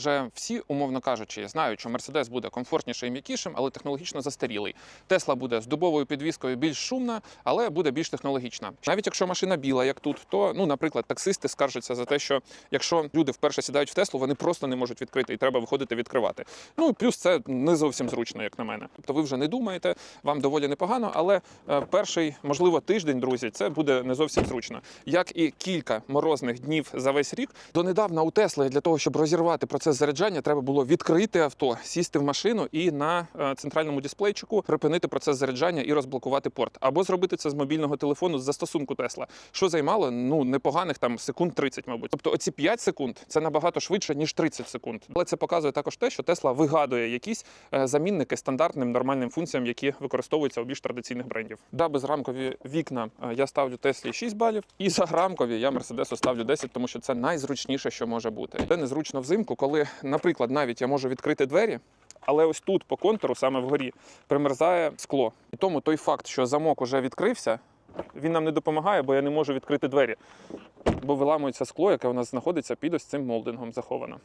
Адже всі, умовно кажучи, знають, що Мерседес буде комфортнішим і м'якішим, але технологічно застарілий. Тесла буде з дубовою підвіскою більш шумна, але буде більш технологічна. Навіть якщо машина біла, як тут, то ну, наприклад, таксисти скаржаться за те, що якщо люди вперше сідають в Теслу, вони просто не можуть відкрити і треба виходити відкривати. Ну плюс це не зовсім зручно, як на мене. Тобто ви вже не думаєте, вам доволі непогано, але е, перший, можливо, тиждень, друзі, це буде не зовсім зручно. Як і кілька морозних днів за весь рік, донедавна у Тесли для того, щоб розірвати процес заряджання, треба було відкрити авто, сісти в машину і на е, центральному дисплейчику припинити процес заряджання і розблокувати порт, або зробити це з мобільного телефону з застосунку Тесла, що займало ну непоганих там секунд 30, мабуть. Тобто оці 5 секунд це набагато швидше ніж 30 секунд. Але це показує також те, що Тесла вигадує якісь е, замінники стандартним нормальним функціям, які використовуються у більш традиційних брендів. Да, безрамкові вікна е, я ставлю Теслі 6 балів, і заграмкові я Мерседесу ставлю 10, тому що це найзручніше, що може бути. Це незручно взимку, коли, наприклад, навіть я можу відкрити двері. Але ось тут по контуру, саме вгорі, примерзає скло. І тому той факт, що замок вже відкрився, він нам не допомагає, бо я не можу відкрити двері. Бо виламується скло, яке у нас знаходиться під ось цим молдингом заховано.